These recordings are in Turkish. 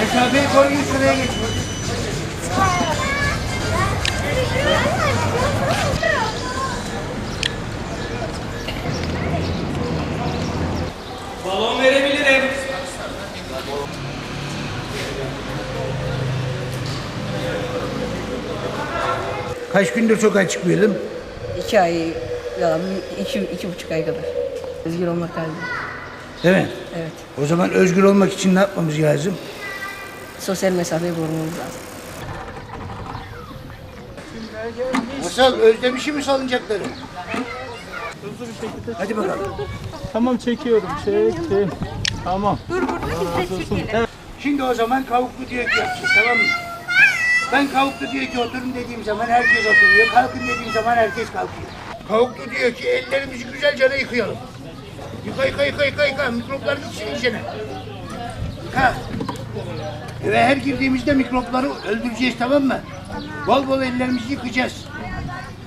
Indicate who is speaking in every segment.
Speaker 1: Mesafeyi koruyun şuraya geçin.
Speaker 2: Balon verebilirim.
Speaker 1: Kaç gündür sokağa çıkmıyordum?
Speaker 3: İki ay, ya iki, iki buçuk ay kadar. Özgür olmak lazım.
Speaker 1: Değil mi?
Speaker 3: Evet.
Speaker 1: O zaman özgür olmak için ne yapmamız lazım?
Speaker 3: Sosyal mesafeyi korumamız lazım.
Speaker 1: Masal özlemişi mi salıncakları?
Speaker 4: Hızlı bir şekilde.
Speaker 1: Hadi bakalım.
Speaker 4: Tamam çekiyorum. Çektim. Tamam. Allah razı olsun. Evet.
Speaker 1: Şimdi o zaman kavuklu diyor ki yapacağız tamam mı? Ben kavuklu diyor ki oturun dediğim zaman herkes oturuyor. Kalkın dediğim zaman herkes kalkıyor. Kavuklu diyor ki ellerimizi güzelce yıkayalım. Yıka yıka yıka yıka yıka. Mikroplar gitsin içine. Yıka. Eve her girdiğimizde mikropları öldüreceğiz tamam mı? Bol bol ellerimizi yıkayacağız.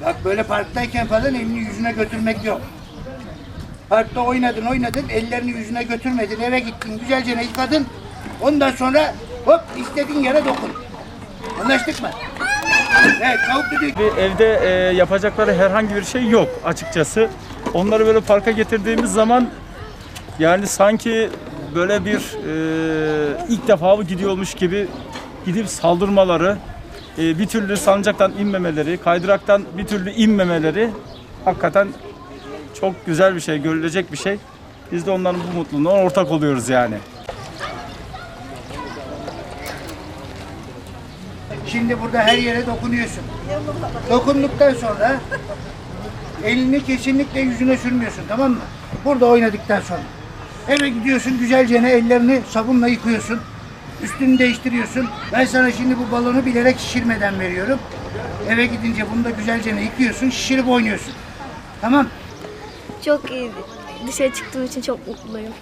Speaker 1: Bak böyle parktayken falan elini yüzüne götürmek yok. Parkta oynadın oynadın ellerini yüzüne götürmedin eve gittin güzelce yıkadın. Ondan sonra hop istediğin yere dokun. Anlaştık mı? Evet.
Speaker 4: Bir Evde e, yapacakları herhangi bir şey yok açıkçası. Onları böyle parka getirdiğimiz zaman yani sanki böyle bir e, ilk defa mı gidiyormuş gibi gidip saldırmaları, e, bir türlü salıncaktan inmemeleri, kaydıraktan bir türlü inmemeleri hakikaten çok güzel bir şey, görülecek bir şey. Biz de onların bu mutluluğuna ortak oluyoruz yani.
Speaker 1: Şimdi burada her yere dokunuyorsun. Dokunduktan sonra elini kesinlikle yüzüne sürmüyorsun tamam mı? Burada oynadıktan sonra. Eve gidiyorsun güzelce ellerini sabunla yıkıyorsun. Üstünü değiştiriyorsun. Ben sana şimdi bu balonu bilerek şişirmeden veriyorum. Eve gidince bunu da güzelce yıkıyorsun, şişirip oynuyorsun. Tamam.
Speaker 5: Çok iyi. Dışarı çıktığım için çok mutluyum.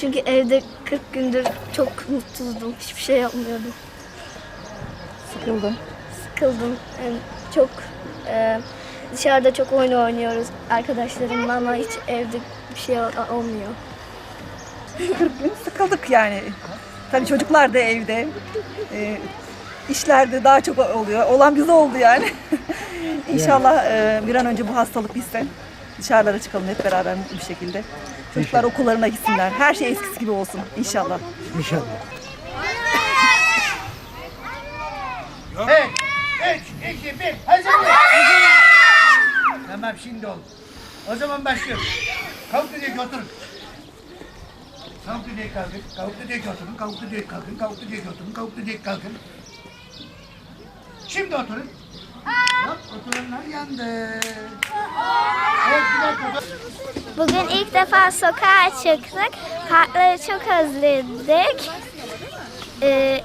Speaker 5: Çünkü evde 40 gündür çok mutsuzdum. Hiçbir şey yapmıyordum.
Speaker 3: Sıkıldım.
Speaker 5: Sıkıldım. Yani çok e, dışarıda çok oyun oynuyoruz arkadaşlarımla ama hiç evde bir şey ol- olmuyor.
Speaker 6: 40 gün sıkıldık yani. Tabii çocuklar da evde. Ee, işlerde daha çok oluyor. Olan bize oldu yani. İnşallah e, bir an önce bu hastalık bitse dışarılara çıkalım hep beraber mutlu bir şekilde. Çocuklar okullarına gitsinler. Her şey eskisi gibi olsun inşallah.
Speaker 1: İnşallah. Evet. Üç, iki, bir. Hazır mıyız? Tamam şimdi oldu. O zaman başlıyoruz. Kavuklu ki oturun. Kavuklu ki kalkın. Kavuklu ki oturun. Kavuklu ki kalkın. Kavuklu ki oturun. Kavuklu ki kalkın. Şimdi oturun. Hop oturanlar yandı. Evet bir dakika.
Speaker 5: Bugün ilk defa sokağa çıktık. Parkları çok özledik. Ee,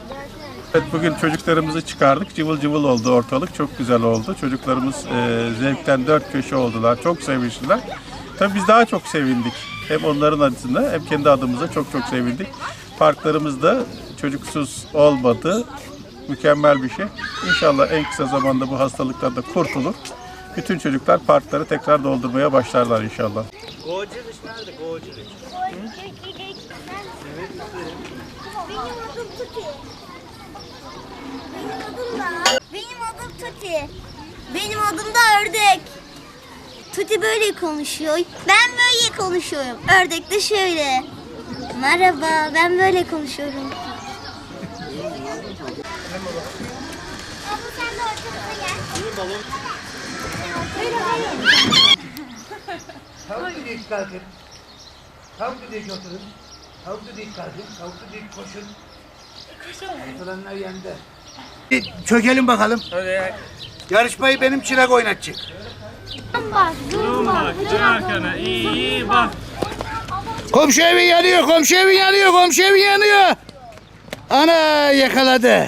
Speaker 7: Evet, bugün çocuklarımızı çıkardık. Cıvıl cıvıl oldu ortalık. Çok güzel oldu. Çocuklarımız e, zevkten dört köşe oldular. Çok sevmişler. Tabii biz daha çok sevindik. Hem onların adına hem kendi adımıza çok çok sevindik. Parklarımızda çocuksuz olmadı. Mükemmel bir şey. İnşallah en kısa zamanda bu hastalıktan da kurtulur. Bütün çocuklar parkları tekrar doldurmaya başlarlar inşallah.
Speaker 8: Benim adım Tuti. Benim adım da. Benim adım Tuti. Benim adım da Ördek. Tuti böyle konuşuyor. Ben böyle konuşuyorum. Ördek de şöyle. Merhaba, ben böyle konuşuyorum. Abla sen de ortamıza gel.
Speaker 1: Kavuklu diyor ki kalkın. Kavuklu diyor ki oturun. Kavuklu diyor ki kalkın. Kavuklu diyor ki koşun. Oturanlar yandı. Çökelim bakalım. Yarışmayı benim çırak oynatacak.
Speaker 5: Bak, durma.
Speaker 4: Arkana iyi bak.
Speaker 1: Komşu evi yanıyor, komşu evi yanıyor, komşu evi yanıyor. Ana yakaladı.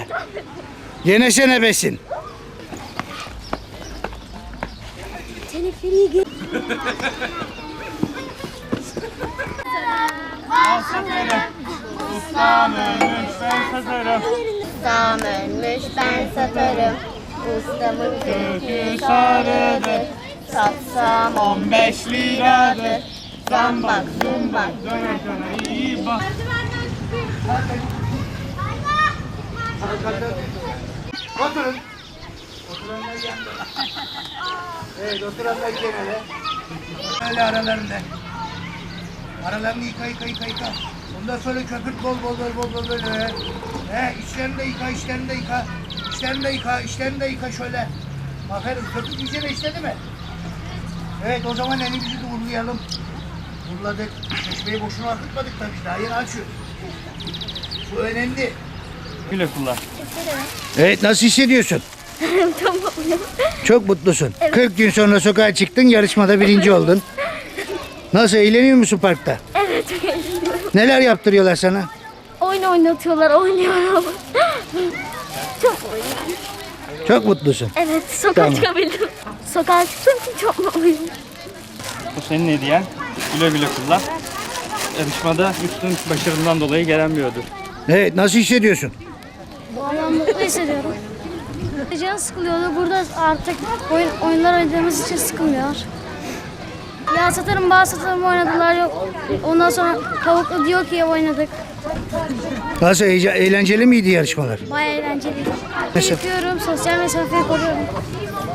Speaker 1: Yenesene besin.
Speaker 4: Ustam ölmüş ben satarım.
Speaker 5: Ustam ölmüş ben satarım. Ustamın
Speaker 4: Kökü sarıdır.
Speaker 5: Satsam
Speaker 4: 15 liradır.
Speaker 5: Zambak zumbak.
Speaker 4: Dön arkana iyi bak.
Speaker 1: Oturun. Oturanlar yanında. evet oturanlar genelde. Öyle aralarında. Aralarını yıka yıka yıka yıka. Ondan sonra köpürt bol bol bol bol bol böyle. He içlerini de yıka içlerini de yıka. İçlerini de yıka içlerini de yıka şöyle. Aferin köpürt içine işledi mi? Evet o zaman elimizi de vurlayalım. Vurladık. Çeşmeyi boşuna akıtmadık tabii. Daha yeni açıyoruz. Bu önemli.
Speaker 4: Güle kullan.
Speaker 1: Evet nasıl hissediyorsun?
Speaker 5: Çok mutluyum.
Speaker 1: Çok mutlusun. 40 gün sonra sokağa çıktın yarışmada birinci oldun. Nasıl eğleniyor musun parkta?
Speaker 5: Evet.
Speaker 1: Neler yaptırıyorlar sana?
Speaker 5: Oyun oynatıyorlar, oynuyorum. çok mutluyum.
Speaker 1: Çok mutlusun.
Speaker 5: Evet, sokağa
Speaker 1: Tamam.
Speaker 5: çıkabildim. Sokağa çıktığım için çok mutluyum.
Speaker 4: Bu senin hediyen. Güle güle kullan. Yarışmada üstün başarından dolayı gelen bir ödül.
Speaker 1: Evet nasıl hissediyorsun?
Speaker 5: Vallahi mutlu hissediyorum. Can sıkılıyordu. Burada artık oyun, oyunlar oynadığımız için sıkılmıyor. Ya satarım, bazı satarım oynadılar yok. Ondan sonra kavuklu diyor ki oynadık.
Speaker 1: Nasıl eğlenceli miydi yarışmalar?
Speaker 5: Bayağı eğlenceliydi.
Speaker 1: Mesela-
Speaker 5: Yapıyorum, sosyal mesafeyi koruyorum.